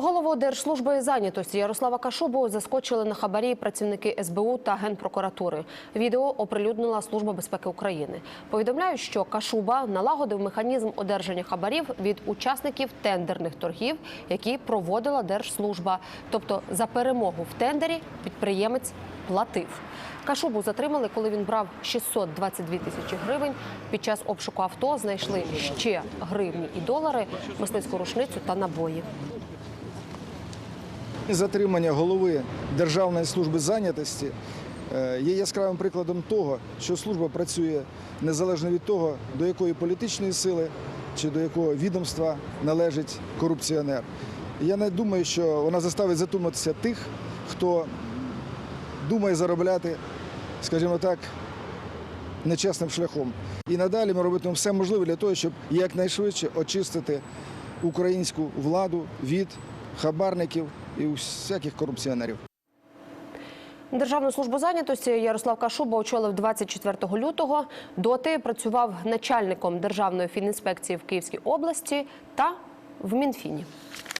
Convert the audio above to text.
Голову Держслужби зайнятості Ярослава Кашубу заскочили на хабарі працівники СБУ та Генпрокуратури. Відео оприлюднила Служба безпеки України. Повідомляють, що Кашуба налагодив механізм одержання хабарів від учасників тендерних торгів, які проводила Держслужба. Тобто за перемогу в тендері підприємець платив. Кашубу затримали, коли він брав 622 тисячі гривень. Під час обшуку авто знайшли ще гривні і долари, мисливську рушницю та набої. Затримання голови Державної служби зайнятості е, є яскравим прикладом того, що служба працює незалежно від того, до якої політичної сили чи до якого відомства належить корупціонер. Я не думаю, що вона заставить затуматися тих, хто думає заробляти, скажімо так, нечесним шляхом. І надалі ми робитимемо все можливе для того, щоб якнайшвидше очистити українську владу від хабарників і всяких корупціонерів. Державну службу зайнятості Ярослав Кашуба очолив 24 лютого. Доти працював начальником Державної фінінспекції в Київській області та в Мінфіні.